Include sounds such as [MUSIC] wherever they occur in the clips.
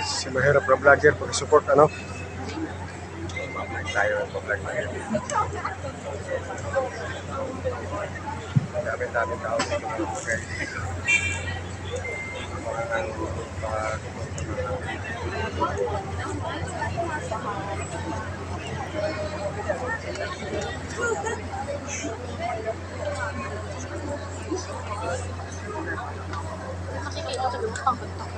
Si Mahirap na Vlogger, pag-support ano? Mag tayo ng vlog na yun. Dami dami tao dito mga. Mga ang mga Kulit niya company.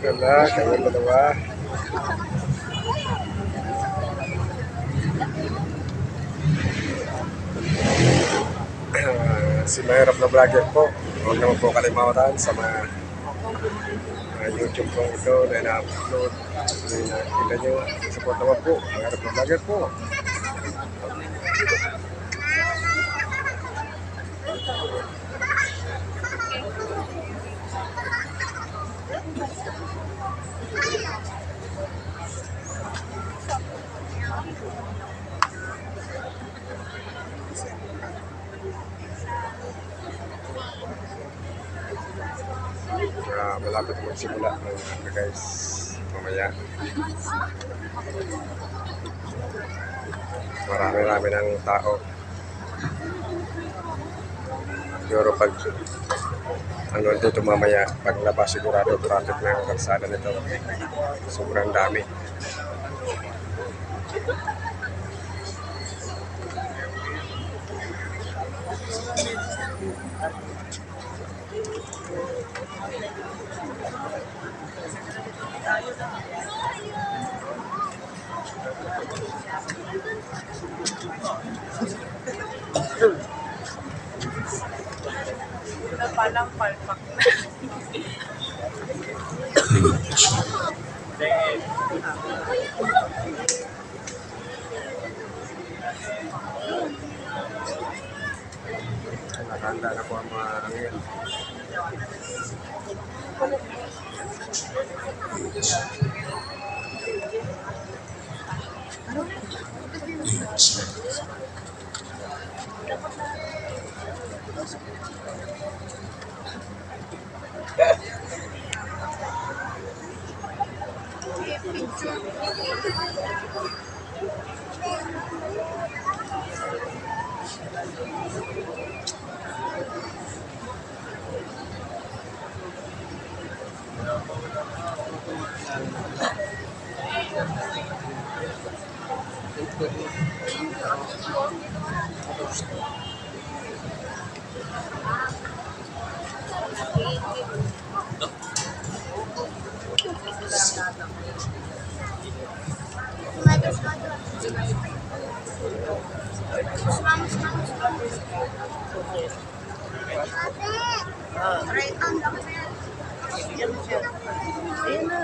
Wala, kayo dalawa. Ah, si Mahirap na Vlogger po. Huwag naman po kalimutan sa mga mga YouTube ko ito na ina-upload. Nakikita nyo, support naman po. Mahirap na Vlogger po. Ah, malapit magsimula ng guys. Mamaya. Marami-rami ng tao. Siguro pag ano dito mamaya paglabas sigurado traffic na ang kalsada nito sobrang dami Wala palang palpak. Nakahanda na po ang mga angel Ayun na.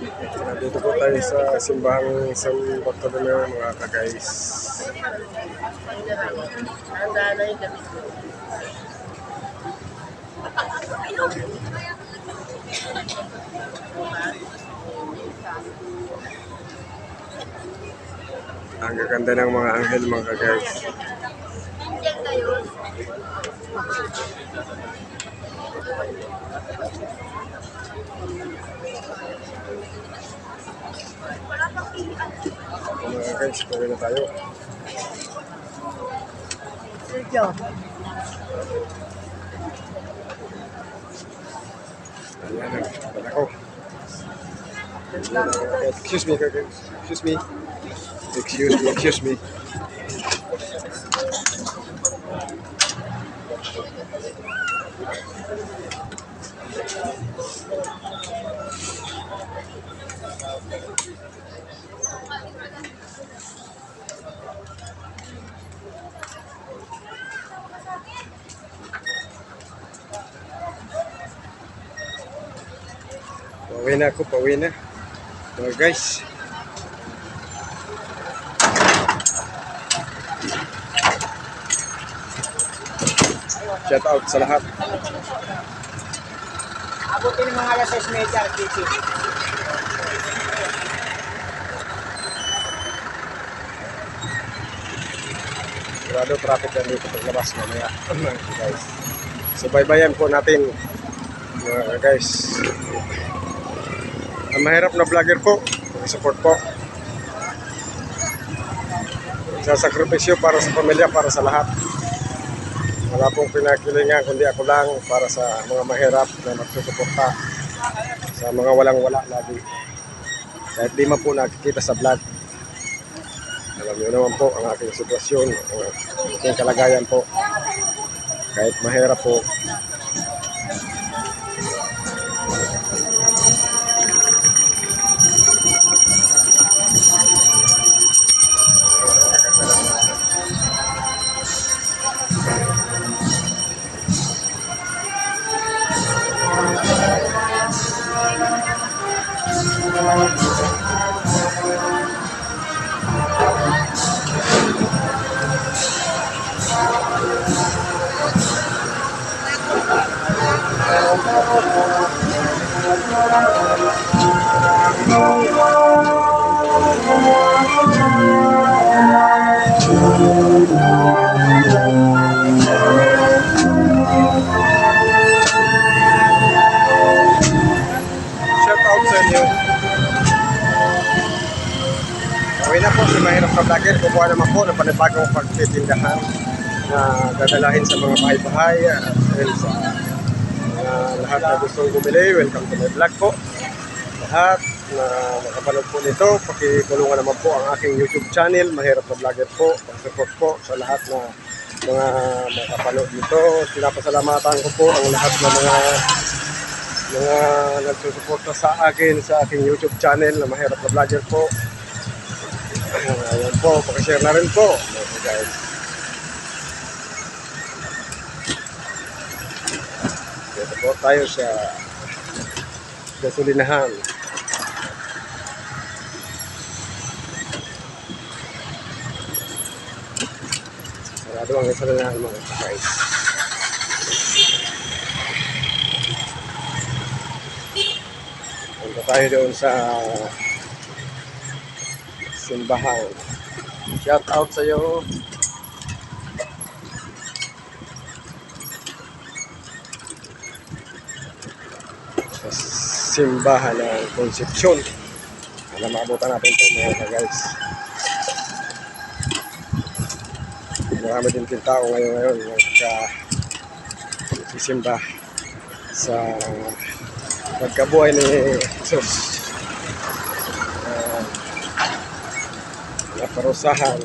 Nandito po tayo sa simbahang San Bartolomeo mga ka-guys. Ang gaganda ng mga anghel mga ka-guys. Excuse me, excuse me. Excuse me, excuse me. Na ako, pauwi na. Mga guys. Shout out sa lahat. Abutin ng mga alas 6 media, Kiki. Sigurado traffic na dito paglabas mamaya. [CLEARS THROAT] Guys. So baybayan po natin mga guys. Mahirap na vlogger po, support po. Sasakripisyo para sa pamilya, para sa lahat. Wala pong pinakilingan, kundi ako lang para sa mga mahirap na magsusuporta sa mga walang-wala lagi. Kahit di man po nakikita sa vlog. Alam niyo naman po ang aking sitwasyon, ang aking kalagayan po. Kahit mahirap po, Okay na po si Mahirap na Vlogger. Kukuha naman po ng panibagong pagtitindahan na dadalahin sa mga bahay-bahay at dahil sa mga lahat na gustong bumili. Welcome to my vlog po. Lahat na makapanood po nito, pakitulungan naman po ang aking YouTube channel, Mahirap na Vlogger po. Pag-support po sa lahat na mga makapanood nito. Pinapasalamatan ko po ang lahat ng mga mga nagsusuporta sa akin sa aking YouTube channel na Mahirap na Vlogger po. Ayan po, pakishare na rin po. Okay, guys. Dito po tayo sa gasolinahan. Sarado ang gasolinahan mga guys. Punta tayo doon sa simbahan. Shout out sa iyo. Sa simbahan ng Concepcion. Alam maabutan natin ito mga guys. Marami din din tao ngayon ngayon nagka sisimba sa pagkabuhay ni Jesus. Uh, naparusahan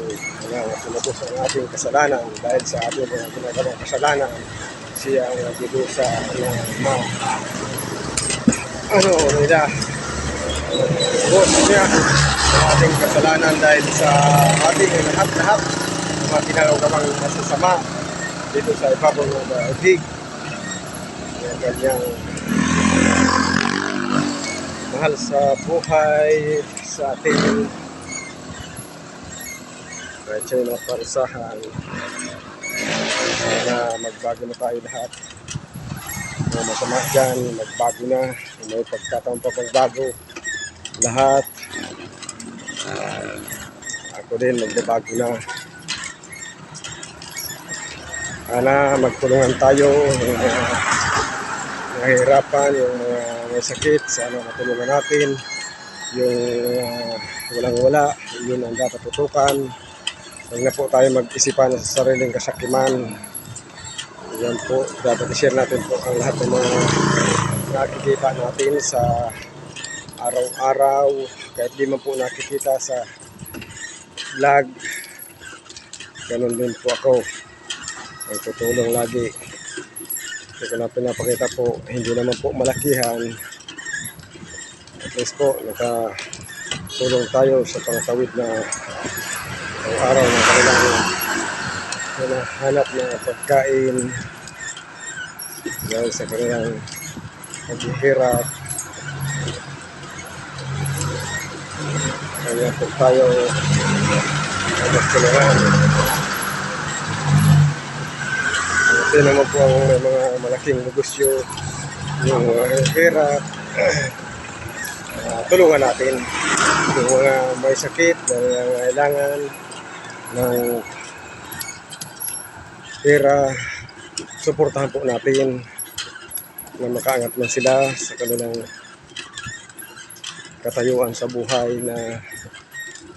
na tinubos ang ating kasalanan dahil sa ating mga ginagawang kasalanan. Siya ang nagdudusa na ma ano nila. Tubos niya ang ating kasalanan dahil sa ating lahat-lahat ng mga ginagawang masasama dito sa ibabaw ng daigdig yung kanyang mahal sa buhay sa ating kahit siya'y naparusahan sana magbago na tayo lahat. Mga masama dyan magbago na. May pagkataon pa magbago. Lahat. Ah, ako din magbabago na sana magtulungan tayo yung mga nahihirapan yung mga may sakit sana matulungan natin yung ah, walang-wala, yun ang dapat tutukan. Huwag na po tayo mag-isipan sa sariling kasakiman. Yan po, dapat i-share natin po ang lahat ng mga nakikita natin sa araw-araw. Kahit di man po nakikita sa vlog. Ganun din po ako. Ang tutulong lagi. Hindi ko na pinapakita po, hindi naman po malakihan. At least po, nakatulong tayo sa pangtawid na ang araw ng kanilang hinahanap na pagkain dahil sa kanilang paghihirap. Kaya po tayo magtulungan. Ito naman po ang may mga malaking negosyo, yung mga hirap. Ah, tulungan natin yung mga may sakit na nangangailangan ng pera, suportahan po natin na makaangat man sila sa kanilang katayuan sa buhay na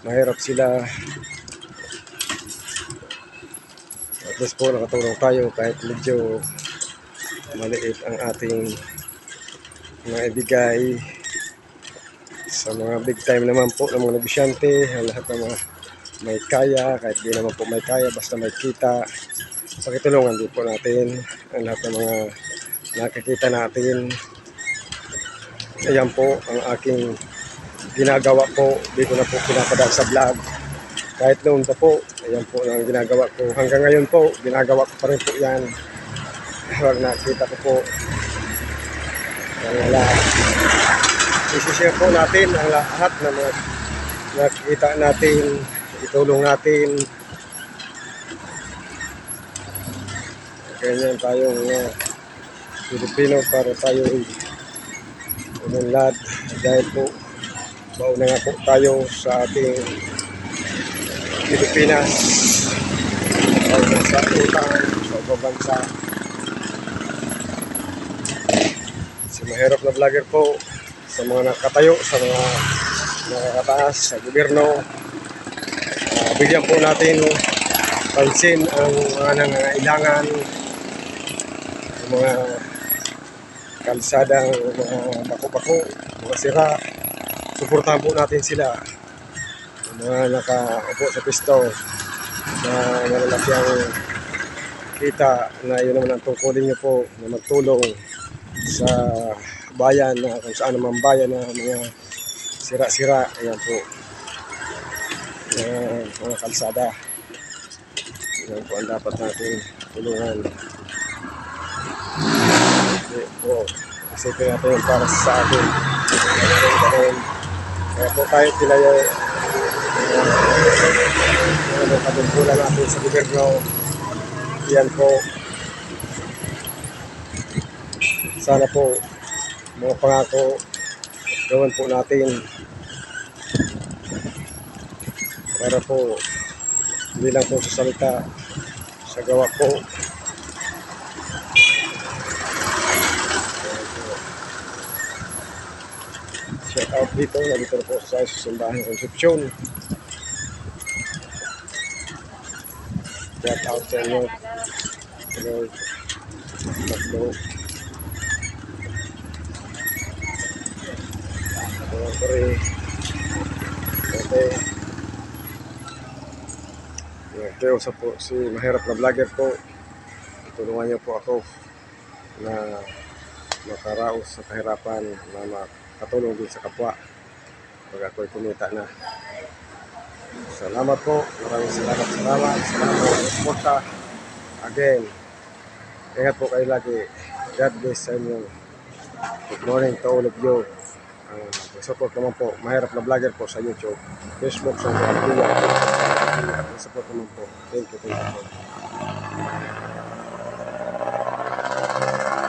mahirap sila. At least po nakatulong tayo kahit medyo maliit ang ating maibigay sa mga big time naman po ng mga negosyante, lahat ng mga may kaya, kahit di naman po may kaya, basta may kita. Pakitulungan din po natin ang lahat ng mga nakikita natin. Ayan po ang aking ginagawa po. Di ko na po pinapadaan sa vlog. Kahit noon pa po, ayan po ang ginagawa ko. Hanggang ngayon po, ginagawa ko pa rin po yan. Huwag nakita ko po. Ang lahat. Isishare po natin ang lahat ng mga nakikita natin, itulong natin. Ganyan tayong mga Pilipino para tayo ay umunlad dahil po mauna nga po tayo sa ating Pilipinas o sa utang sa ibang bansa. Si mahirap na vlogger po sa mga nakatayo, sa mga nakakataas, sa gobyerno. Ah, bigyan po natin pansin ang mga nangangailangan, ang mga kalsadang mga bako-bako, mga sira. Suportahan po natin sila. Mga nakaupo sa pisto na malalaki ang kita na yun naman ang tungkulin nyo po na magtulong sa bayan na kung saan naman bayan na mga sira-sira. Ayan po. Na mga kalsada. Yan po ang dapat natin tulungan. Kasi po, isipin natin yung para sa atin. Kaya Kaya po tayo tilayo ano katungkulan natin sa gobyerno. Yan po. Sana po mga pangako gawin po natin para po hindi lang po sa salita sa gawa po shout out dito. Nandito na po sa simbahan Concepcion. Shout out sa inyo. Hello. Tatlo mga pare Yeah, kaya usap po si mahirap na vlogger po. Tulungan niyo po ako na makaraos sa kahirapan na makatulong din sa kapwa pag ako'y kumita na. Salamat po. Maraming salamat. Salamat. Salamat sa suporta. Again, ingat po kayo lagi. God bless sa inyo. Good morning to all of you. Uh, support naman po. Mahirap na vlogger po sa YouTube. Facebook, sa Kuya. Support naman po. Thank you. Thank you po.